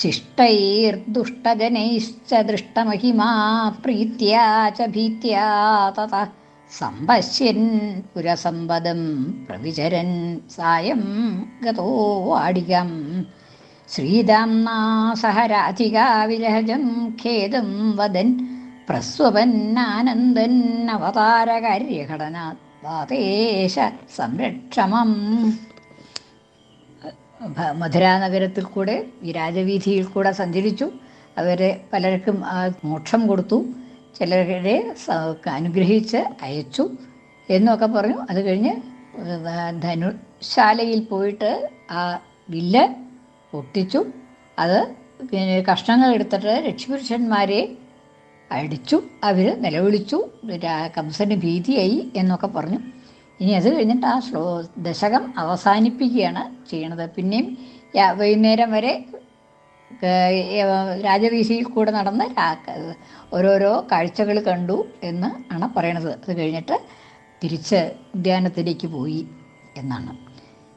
ശിഷ്ടൈർദുഷ്ടജനൈശ്ച ദൃഷ്ടമഹിമാ പ്രീത്യാ ച ഭീത്യാ തത സമ്പശ്യൻ പുരസമ്പദം പ്രവിചരൻ സായം ഗതോ വാടികം. ശ്രീദാംനാ സഹ രാധികാ വിരഹജം ഖേദം വദൻ. പ്രസ്വപന്നാനന്ദൻ അവതാരകാര്യഘടനാത് വാതേശ സംരക്ഷമം ഭ- മധുരാ നഗരത്തിൽ കൂടെ ഈ രാജവീഥിയിൽ കൂടെ സഞ്ചരിച്ചു. അവരെ പലർക്കും ആ മോക്ഷം കൊടുത്തു. ചിലരെ അനുഗ്രഹിച്ച് അയച്ചു എന്നൊക്കെ പറഞ്ഞു. അത് കഴിഞ്ഞ് ധനുശാലയിൽ പോയിട്ട് ആ വില്ല് പൊട്ടിച്ചു. അത് പിന്നെ കഷ്ണങ്ങൾ എടുത്തിട്ട് രക്ഷിപുരുഷന്മാരെ അടിച്ചു. അവർ നിലവിളിച്ചു. കംസന് ഭീതിയായി എന്നൊക്കെ പറഞ്ഞു. ഇനി അത് കഴിഞ്ഞിട്ട് ആ ശ്ലോ ദശകം അവസാനിപ്പിക്കുകയാണ് ചെയ്യണത്. പിന്നെയും വൈകുന്നേരം വരെ രാജവീശിയിൽ കൂടെ നടന്ന് ഓരോരോ കാഴ്ചകൾ കണ്ടു എന്ന് ആണ് പറയണത്. അത് കഴിഞ്ഞിട്ട് തിരിച്ച് ഉദ്യാനത്തിലേക്ക് പോയി എന്നാണ്.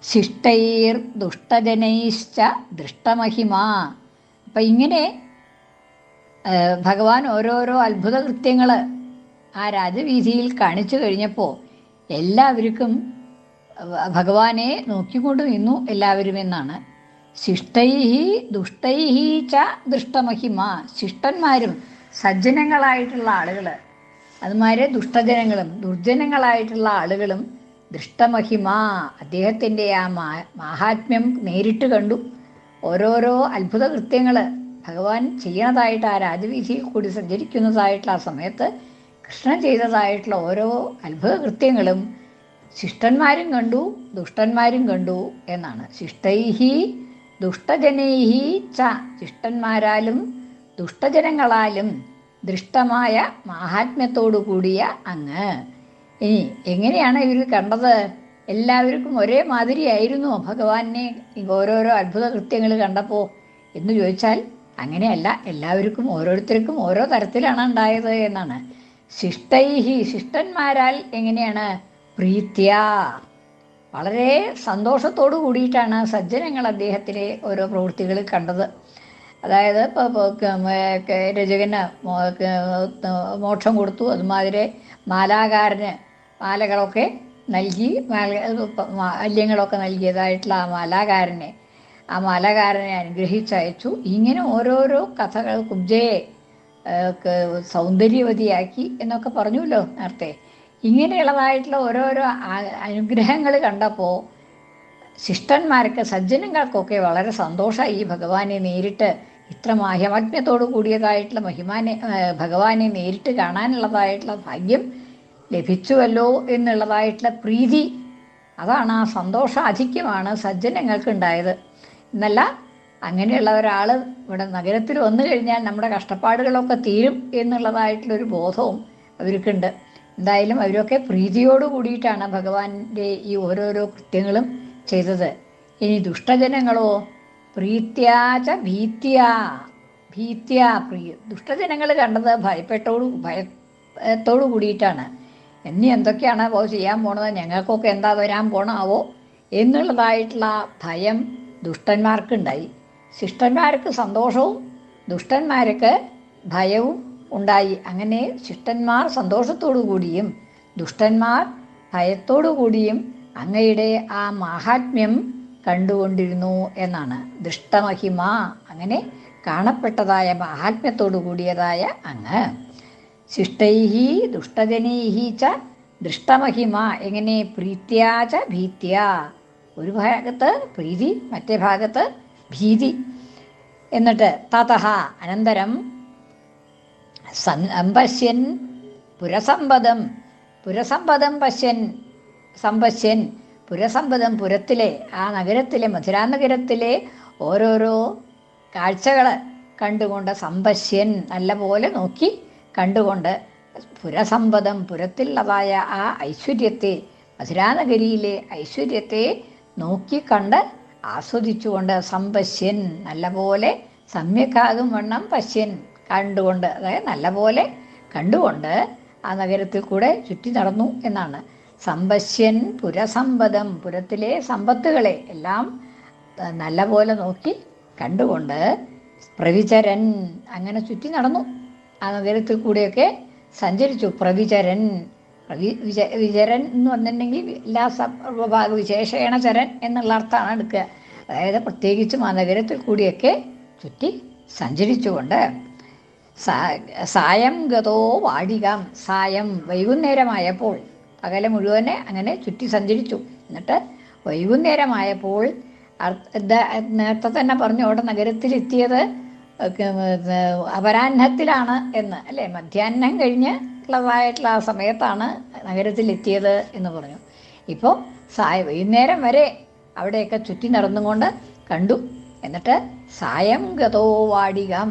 ശിഷ്ടൈർ ദുഷ്ടജനൈശ്ച ദൃഷ്ടമഹിമ. അപ്പം ഇങ്ങനെ ഭഗവാൻ ഓരോരോ അത്ഭുത കൃത്യങ്ങൾ ആ രാജവീഥിയിൽ കാണിച്ചു കഴിഞ്ഞപ്പോൾ എല്ലാവർക്കും ഭഗവാനെ നോക്കിക്കൊണ്ട് നിന്നു എല്ലാവരും എന്നാണ് ശിഷ്ടൈഹി ദുഷ്ടൈഹി ച ദൃഷ്ടമഹിമ. ശിഷ്ടന്മാരും സജ്ജനങ്ങളായിട്ടുള്ള ആളുകൾ അതുമാരെ ദുഷ്ടജനങ്ങളും ദുർജനങ്ങളായിട്ടുള്ള ആളുകളും ദൃഷ്ടമഹിമ. അദ്ദേഹത്തിന്റെ ആ മാ മാഹാത്മ്യം നേരിട്ട് കണ്ടു. ഓരോരോ അത്ഭുത കൃത്യങ്ങൾ ഭഗവാൻ ചെയ്യണതായിട്ട് ആ രാജവീഥിയിൽ കൂടി സഞ്ചരിക്കുന്നതായിട്ടുള്ള ആ സമയത്ത് കൃഷ്ണൻ ചെയ്തതായിട്ടുള്ള ഓരോ അത്ഭുത കൃത്യങ്ങളും ശിഷ്ടന്മാരും കണ്ടു ദുഷ്ടന്മാരും കണ്ടു എന്നാണ്. ശിഷ്ടൈഹി ദുഷ്ടജനൈഹി ച ശിഷ്ടന്മാരാലും ദുഷ്ടജനങ്ങളാലും ദൃഷ്ടമായ മാഹാത്മ്യത്തോടു കൂടിയ അങ്ങ്. ഇനി എങ്ങനെയാണ് ഇവർ കണ്ടത്? എല്ലാവർക്കും ഒരേ മാതിരിയായിരുന്നു ഭഗവാനെ ഓരോരോ അത്ഭുത കൃത്യങ്ങൾ കണ്ടപ്പോൾ എന്ന് ചോദിച്ചാൽ അങ്ങനെയല്ല. എല്ലാവർക്കും ഓരോരുത്തർക്കും ഓരോ തരത്തിലാണ് ഉണ്ടായത് എന്നാണ്. ശിഷ്ടൈഹി ശിഷ്ടന്മാരാൽ എങ്ങനെയാണ്? പ്രീത്യ. വളരെ സന്തോഷത്തോടു കൂടിയിട്ടാണ് സജ്ജനങ്ങൾ അദ്ദേഹത്തിലെ ഓരോ പ്രവൃത്തികൾ കണ്ടത്. അതായത് ഇപ്പോൾ രചകന് മോക്ഷം കൊടുത്തു. അതുമാതിരി മാലാകാരന് മാലകളൊക്കെ നൽകി മാല മാല്യങ്ങളൊക്കെ നൽകിയതായിട്ടുള്ള ആ മാലാകാരനെ ആ മാലാകാരനെ അനുഗ്രഹിച്ചയച്ചു. ഇങ്ങനെ ഓരോരോ കഥകൾ കുബ്ജയെ സൗന്ദര്യവതിയാക്കി എന്നൊക്കെ പറഞ്ഞുല്ലോ നേരത്തെ. ഇങ്ങനെയുള്ളതായിട്ടുള്ള ഓരോരോ അനുഗ്രഹങ്ങൾ കണ്ടപ്പോൾ ശിഷ്ടന്മാർക്ക് സജ്ജനങ്ങൾക്കൊക്കെ വളരെ സന്തോഷമായി ഈ ഭഗവാനെ നേരിട്ട് ഇത്ര മാഹ്യമജ്ഞത്തോടു കൂടിയതായിട്ടുള്ള മഹിമാനെ ഭഗവാനെ നേരിട്ട് കാണാനുള്ളതായിട്ടുള്ള ഭാഗ്യം ലഭിച്ചുവല്ലോ എന്നുള്ളതായിട്ടുള്ള പ്രീതി അതാണ് ആ സന്തോഷാധിക്യമാണ് സജ്ജനങ്ങൾക്ക് ഉണ്ടായത് എന്നല്ല അങ്ങനെയുള്ള ഒരാൾ ഇവിടെ നഗരത്തിൽ വന്നു കഴിഞ്ഞാൽ നമ്മുടെ കഷ്ടപ്പാടുകളൊക്കെ തീരും എന്നുള്ളതായിട്ടുള്ളൊരു ബോധവും അവർക്കുണ്ട്. എന്തായാലും അവരൊക്കെ പ്രീതിയോട് കൂടിയിട്ടാണ് ഭഗവാന്റെ ഈ ഓരോരോ കൃത്യങ്ങളും ചെയ്തത്. ഇനി ദുഷ്ടജനങ്ങളോ പ്രീത്യാച ഭീത്യ ഭീത്യ പ്രിയ ദുഷ്ടജനങ്ങൾ കണ്ടത് ഭയപ്പെട്ടോട് ഭയത്തോടു കൂടിയിട്ടാണ്. ഇനി എന്തൊക്കെയാണ് അപ്പോൾ ചെയ്യാൻ പോണത്? ഞങ്ങൾക്കൊക്കെ എന്താ വരാൻ പോണാവോ എന്നുള്ളതായിട്ടുള്ള ഭയം ദുഷ്ടന്മാർക്കുണ്ടായി. ശിഷ്ടന്മാർക്ക് സന്തോഷവും ദുഷ്ടന്മാർക്ക് ഭയവും ഉണ്ടായി. അങ്ങനെ ശിഷ്ടന്മാർ സന്തോഷത്തോടു കൂടിയും ദുഷ്ടന്മാർ ഭയത്തോടു കൂടിയും അങ്ങയുടെ ആ മാഹാത്മ്യം കണ്ടുകൊണ്ടിരുന്നു എന്നാണ്. ദുഷ്ടമഹിമ അങ്ങനെ കാണപ്പെട്ടതായ മാഹാത്മ്യത്തോടു കൂടിയതായ അങ്ങ്. ശിഷ്ടൈഹി ദുഷ്ടജനൈഹി ച ദൃഷ്ടമഹിമ എങ്ങനെ പ്രീത്യാച ഭീത്യ. ഒരു ഭാഗത്ത് പ്രീതി മറ്റേ ഭാഗത്ത് ഭീതി. എന്നിട്ട് തതഹ അനന്തരം സമ്പശ്യൻ പുരസമ്പദം പുരസമ്പദം പശ്യൻ സമ്പശ്യൻ പുരസമ്പദം പുരത്തിലെ ആ നഗരത്തിലെ മധുരാ നഗരത്തിലെ ഓരോരോ കാഴ്ചകൾ കണ്ടുകൊണ്ട് സമ്പശ്യൻ നല്ലപോലെ നോക്കി കണ്ടുകൊണ്ട് പുരസമ്പദം പുരത്തിലുള്ളതായ ആ ഐശ്വര്യത്തെ മധുരാനഗരിയിലെ ഐശ്വര്യത്തെ നോക്കിക്കണ്ട് ആസ്വദിച്ചുകൊണ്ട് സമ്പശ്യൻ നല്ലപോലെ സമ്യക്കാകും വണ്ണം പശ്യൻ കണ്ടുകൊണ്ട് അതായത് നല്ലപോലെ കണ്ടുകൊണ്ട് ആ നഗരത്തിൽ കൂടെ ചുറ്റി നടന്നു എന്നാണ്. സമ്പശ്യൻ പുരസമ്പദം പുരത്തിലെ സമ്പത്തുകളെ എല്ലാം നല്ലപോലെ നോക്കി കണ്ടുകൊണ്ട് പ്രവിചരൻ അങ്ങനെ ചുറ്റി നടന്നു. ആ നഗരത്തിൽ കൂടെയൊക്കെ സഞ്ചരിച്ചു. പ്രവിചരൻ പ്രവി വിച വിചരൻ എന്ന് പറഞ്ഞിട്ടുണ്ടെങ്കിൽ എല്ലാ വിശേഷേണ ചരൻ എന്നുള്ള അർത്ഥമാണ് എടുക്കുക. അതായത് പ്രത്യേകിച്ച് നഗരത്തിൽ കൂടിയൊക്കെ ചുറ്റി സഞ്ചരിച്ചുകൊണ്ട് സായം ഗതോ വാടികാം സായം വൈകുന്നേരമായപ്പോൾ പകല മുഴുവനെ അങ്ങനെ ചുറ്റി സഞ്ചരിച്ചു. എന്നിട്ട് വൈകുന്നേരമായപ്പോൾ നേരത്തെ തന്നെ പറഞ്ഞു അവിടെ നഗരത്തിലെത്തിയത് അപരാഹ്നത്തിലാണ് എന്ന്. അല്ലേ? മധ്യാഹ്നം കഴിഞ്ഞ് ഉള്ളതായിട്ടുള്ള ആ സമയത്താണ് നഗരത്തിലെത്തിയത് എന്ന് പറഞ്ഞു. ഇപ്പോൾ സായ വൈകുന്നേരം വരെ അവിടെയൊക്കെ ചുറ്റി നടന്നുകൊണ്ട് കണ്ടു. എന്നിട്ട് സായം ഗതോ വാടികാം.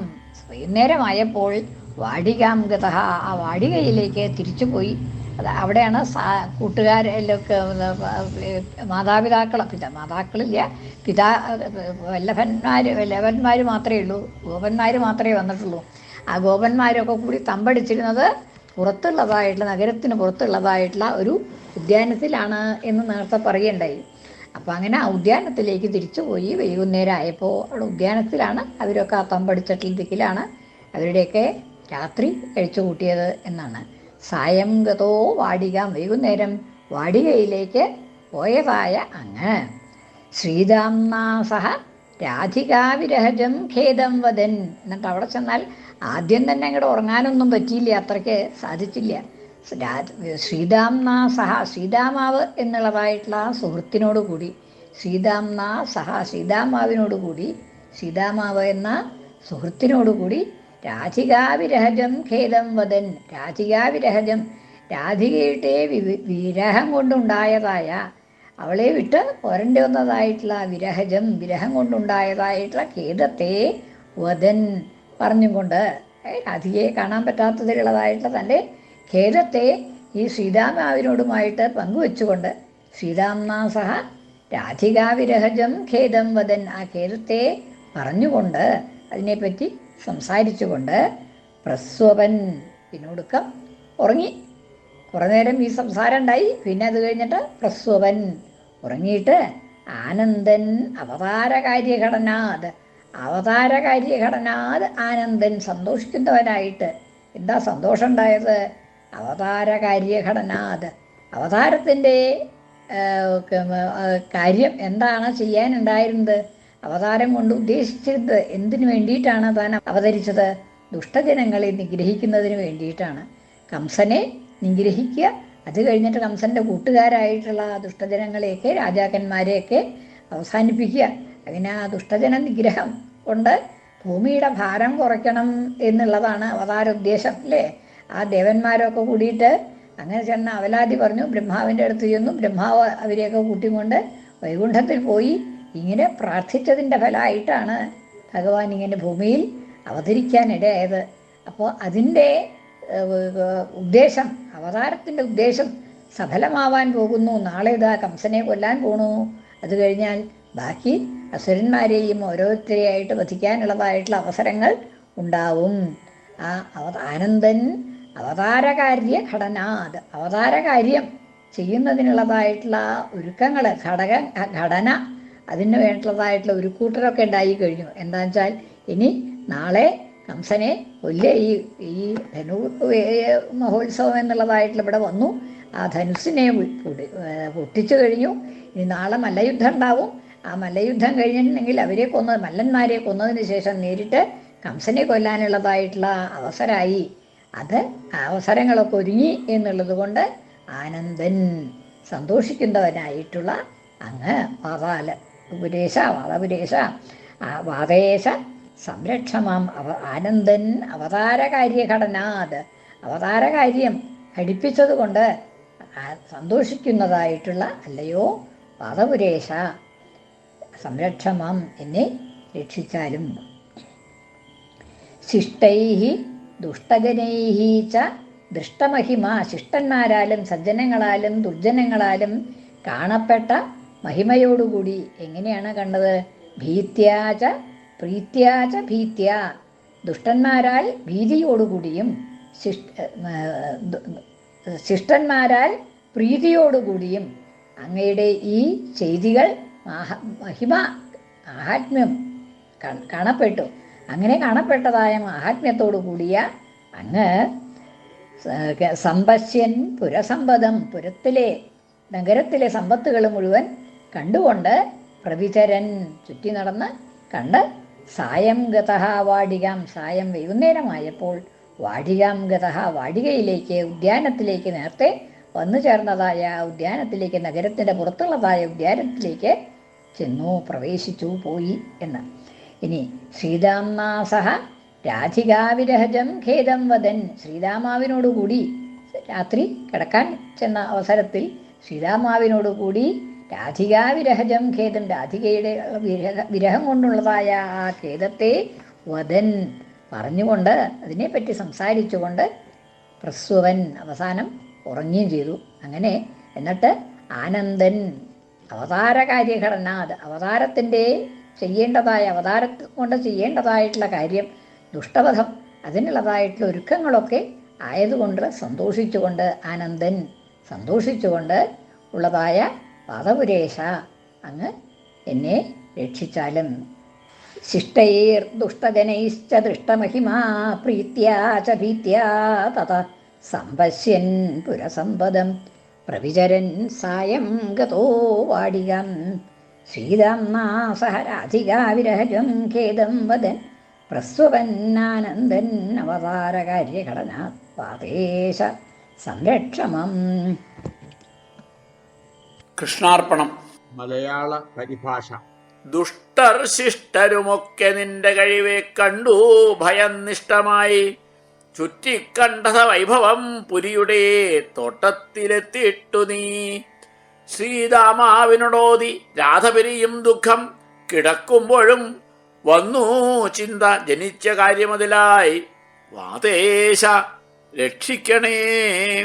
വൈകുന്നേരമായപ്പോൾ വാടികാം ഗത ആ വാടികയിലേക്ക് തിരിച്ചുപോയി അത് അവിടെയാണ് സാ കൂട്ടുകാരിലൊക്കെ മാതാപിതാക്കൾ പിതാ മാതാക്കളില്ല. പിതാ വല്ലഭന്മാർ വല്ലഭന്മാർ മാത്രമേ ഉള്ളൂ. ഗോപന്മാർ മാത്രമേ വന്നിട്ടുള്ളൂ. ആ ഗോപന്മാരൊക്കെ കൂടി തമ്പടിച്ചിരുന്നത് പുറത്തുള്ളതായിട്ടുള്ള നഗരത്തിന് പുറത്തുള്ളതായിട്ടുള്ള ഒരു ഉദ്യാനത്തിലാണ് എന്ന് നേരത്തെ പറയണ്ടായി. അപ്പോൾ അങ്ങനെ ആ ഉദ്യാനത്തിലേക്ക് തിരിച്ചുപോയി വൈകുന്നേരം ആയപ്പോൾ അവിടെ ഉദ്യാനത്തിലാണ് അവരൊക്കെ ആ തമ്പടിച്ചട്ടിൽ അവരുടെയൊക്കെ രാത്രി കഴിച്ചു കൂട്ടിയത് എന്നാണ്. സായം ഗതോ വാടിക വൈകുന്നേരം വാടികയിലേക്ക് പോയതായ അങ്ങ്. ശ്രീതാംനാ സഹ രാധികാവിരഹജം ഖേദം വദൻ. എന്നിട്ട് അവിടെ ചെന്നാൽ ആദ്യം തന്നെ അങ്ങോട്ട് ഉറങ്ങാനൊന്നും പറ്റിയില്ല അത്രയ്ക്ക് സാധിച്ചില്ല. രാ- സഹ ശ്രീതാമാവ് എന്നുള്ളതായിട്ടുള്ള ആ സുഹൃത്തിനോട് കൂടി ശ്രീതാംനാ സഹ ശ്രീതാമാവിനോട് കൂടി ശ്രീതാമാവ് എന്ന സുഹൃത്തിനോട് കൂടി രാധികാവിരഹജം ഖേദം വദൻ. രാധികാവിരഹജം രാധികയുടെ വിരഹം കൊണ്ടുണ്ടായതായ അവളെ വിട്ട് പോരേണ്ടി വന്നതായിട്ടുള്ള വിരഹജം വിരഹം കൊണ്ടുണ്ടായതായിട്ടുള്ള ഖേദത്തെ വധൻ പറഞ്ഞുകൊണ്ട് രാധികയെ കാണാൻ പറ്റാത്തതിലുള്ളതായിട്ടുള്ള തന്റെ ഖേദത്തെ ഈ ശ്രീരാമാവിനോടുമായിട്ട് പങ്കുവെച്ചുകൊണ്ട് ശ്രീരാംനാ സഹ രാധികാവിരഹജം ഖേദം വദൻ ആ ഖേദത്തെ പറഞ്ഞുകൊണ്ട് അതിനെപ്പറ്റി സംസാരിച്ചുകൊണ്ട് പ്രസ്വപൻ പിന്നൊടുക്കം ഉറങ്ങി. കുറേ നേരം ഈ സംസാരം ഉണ്ടായി. പിന്നെ അത് കഴിഞ്ഞിട്ട് പ്രസ്വപൻ ഉറങ്ങിയിട്ട് ആനന്ദൻ അവതാരകാര്യഘടനാത്. അവതാരകാര്യഘടനാത് ആനന്ദൻ സന്തോഷിക്കുന്നവനായിട്ട്. എന്താ സന്തോഷം ഉണ്ടായത് അവതാരകാര്യഘടനാത്. അവതാരത്തിന്റെ കാര്യം എന്താണ് ചെയ്യാനുണ്ടായിരുന്നത്? അവതാരം കൊണ്ട് ഉദ്ദേശിച്ചത് എന്തിനു വേണ്ടിയിട്ടാണ് താൻ അവതരിച്ചത്? ദുഷ്ടജനങ്ങളെ നിഗ്രഹിക്കുന്നതിന് വേണ്ടിയിട്ടാണ്. കംസനെ നിഗ്രഹിക്കുക അത് കഴിഞ്ഞിട്ട് കംസന്റെ കൂട്ടുകാരായിട്ടുള്ള ആ ദുഷ്ടജനങ്ങളെയൊക്കെ രാജാക്കന്മാരെയൊക്കെ അവസാനിപ്പിക്കുക. അങ്ങനെ ആ ദുഷ്ടജന നിഗ്രഹം കൊണ്ട് ഭൂമിയുടെ ഭാരം കുറയ്ക്കണം എന്നുള്ളതാണ് അവതാര ഉദ്ദേശം അല്ലേ? ആ ദേവന്മാരൊക്കെ കൂടിയിട്ട് അങ്ങനെ ചെന്ന അവലാതി പറഞ്ഞു ബ്രഹ്മാവിന്റെ അടുത്ത് ചെന്നു ബ്രഹ്മാവ് അവരെയൊക്കെ കൂട്ടിക്കൊണ്ട് വൈകുണ്ഠത്തിൽ പോയി ഇങ്ങനെ പ്രാർത്ഥിച്ചതിന്റെ ഫലമായിട്ടാണ് ഭഗവാൻ ഇങ്ങനെ ഭൂമിയിൽ അവതരിക്കാനിടയായത്. അപ്പോൾ അതിന്റെ ഉദ്ദേശം അവതാരത്തിന്റെ ഉദ്ദേശം സഫലമാവാൻ പോകുന്നു. നാളെ ഇതാ കംസനെ കൊല്ലാൻ പോണു. അത് കഴിഞ്ഞാൽ ബാക്കി അസുരന്മാരെയും ഓരോരുത്തരെയായിട്ട് വധിക്കാനുള്ളതായിട്ടുള്ള അവസരങ്ങൾ ഉണ്ടാവും. ആ അവ ആനന്ദൻ അവതാരകാര്യ ഘടന അത് അവതാരകാര്യം ചെയ്യുന്നതിനുള്ളതായിട്ടുള്ള ഒരുക്കങ്ങൾ ഘടക ഘടന അതിന് വേണ്ടതായിട്ടുള്ള ഒരു കൂട്ടരൊക്കെ ഉണ്ടായി കഴിഞ്ഞു. എന്താണെന്ന് വെച്ചാൽ ഇനി നാളെ കംസനെ കൊല്ലേ. ഈ ഈ ധനു മഹോത്സവം എന്നുള്ളതായിട്ടുള്ള ഇവിടെ വന്നു. ആ ധനുസിനെ പൊട്ടിച്ചു കഴിഞ്ഞു. ഇനി നാളെ മല്ലയുദ്ധം ഉണ്ടാവും. ആ മല്ലയുദ്ധം കഴിഞ്ഞിട്ടുണ്ടെങ്കിൽ അവരെ കൊന്ന മല്ലന്മാരെ കൊന്നതിന് ശേഷം നേരിട്ട് കംസനെ കൊല്ലാനുള്ളതായിട്ടുള്ള അവസരമായി. അത് അവസരങ്ങളൊക്കെ ഒരുങ്ങി എന്നുള്ളത് കൊണ്ട് ആനന്ദൻ സന്തോഷിക്കുന്നവനായിട്ടുള്ള അങ്ങ് വാതാല ഉപദേശ വാതപുരേശ ആ വാദേശ സംരക്ഷമാം അവ ആനന്ദൻ അവതാരകാര്യഘടനാത്. അവതാരകാര്യം ഘടിപ്പിച്ചത് കൊണ്ട് സന്തോഷിക്കുന്നതായിട്ടുള്ള അല്ലയോ പാദപുരേഷ സംരക്ഷമാം എന്നെ രക്ഷിച്ചാലും. ശിഷ്ടൈ ദുഷ്ടജനൈ ച ദൃഷ്ടമഹിമ. ശിഷ്ടന്മാരാലും സജ്ജനങ്ങളാലും ദുർജനങ്ങളാലും കാണപ്പെട്ട മഹിമയോടുകൂടി എങ്ങനെയാണ് കണ്ടത്? ഭീത്യാച പ്രീത്യാച ഭീത്യ. ദുഷ്ടന്മാരാൽ ഭീതിയോടുകൂടിയും ശിഷ്ടന്മാരാൽ പ്രീതിയോടുകൂടിയും അങ്ങയുടെ ഈ ചെയ്തികൾ മഹ- മഹിമ മഹാത്മ്യം കാണപ്പെട്ടു. അങ്ങനെ കാണപ്പെട്ടതായ മഹാത്മ്യത്തോടു കൂടിയ അങ്ങ് സമ്പശ്യൻ പുരസമ്പദം പുരത്തിലെ നഗരത്തിലെ സമ്പത്തുകൾ മുഴുവൻ കണ്ടുകൊണ്ട് പ്രവിചരൻ ചുറ്റി നടന്ന് കണ്ട് സായം ഗതഹ വാടികാം സായം വൈകുന്നേരമായപ്പോൾ വാടികാം ഗതഹ വാടികയിലേക്ക് ഉദ്യാനത്തിലേക്ക് നേരത്തെ വന്നു ചേർന്നതായ ഉദ്യാനത്തിലേക്ക് നഗരത്തിന്റെ പുറത്തുള്ളതായ ഉദ്യാനത്തിലേക്ക് ചെന്നു പ്രവേശിച്ചു പോയി എന്ന്. ഇനി ശ്രീരാംനാസഹ രാധികാവിരഹജം ഖേദം വദൻ ശ്രീരാമാവിനോടുകൂടി രാത്രി കിടക്കാൻ ചെന്ന അവസരത്തിൽ ശ്രീരാമാവിനോടുകൂടി രാധികാവിരഹജം ഖേദം. രാധികയുടെ വിരഹ വിരഹം കൊണ്ടുള്ളതായ ആ ഖേദത്തെ വദൻ പറഞ്ഞുകൊണ്ട് അതിനെപ്പറ്റി സംസാരിച്ചുകൊണ്ട് പ്രസ്വവൻ അവസാനം ഉറങ്ങുകയും ചെയ്തു. അങ്ങനെ എന്നിട്ട് ആനന്ദൻ അവതാര കാര്യഘടന അത് അവതാരത്തിന്റെ ചെയ്യേണ്ടതായ അവതാരത്തെ കൊണ്ട് ചെയ്യേണ്ടതായിട്ടുള്ള കാര്യം ദുഷ്ടവധം അതിനുള്ളതായിട്ടുള്ള ഒരുക്കങ്ങളൊക്കെ ആയതുകൊണ്ട് സന്തോഷിച്ചുകൊണ്ട് ആനന്ദൻ സന്തോഷിച്ചുകൊണ്ട് ഉള്ളതായ പാദപുരേശ. അങ്ങ് എന്നെ രക്ഷിച്ചാലും ശിഷ്ടൈർ ദുഷ്ടജനൈശ്ച ദൃഷ്ടമഹിമാ പ്രീത്യാ ച ഭീത്യാ തഥ സമ്പശ്യൻ പുരസമ്പദം പ്രവിചരൻ സായം ഗതോ വാടികം. ശ്രീരാംനാ സഹ രാധികാവിരഹജം ഖേദം വദൻ പ്രസ്വപന്നാനന്ദൻ അവതാരകാര്യഘടന പാതേശ സംരക്ഷമം. കൃഷ്ണാർപ്പണം. മലയാള പരിഭാഷ. ദുഷ്ടർ ശിഷ്ടരുമൊക്കെ നിന്റെ കഴിവെ കണ്ടു ഭയം നിഷ്ഠമായി ചുറ്റിക്കണ്ടത വൈഭവം പുരിയുടെ തോട്ടത്തിലെത്തിയിട്ടു നീ. ശ്രീരാമാവിനോടോതി രാധപിരിയും ദുഃഖം കിടക്കുമ്പോഴും വന്നു ചിന്ത ജനിച്ച കാര്യമതിലായി. വാതേശ രക്ഷിക്കണേ.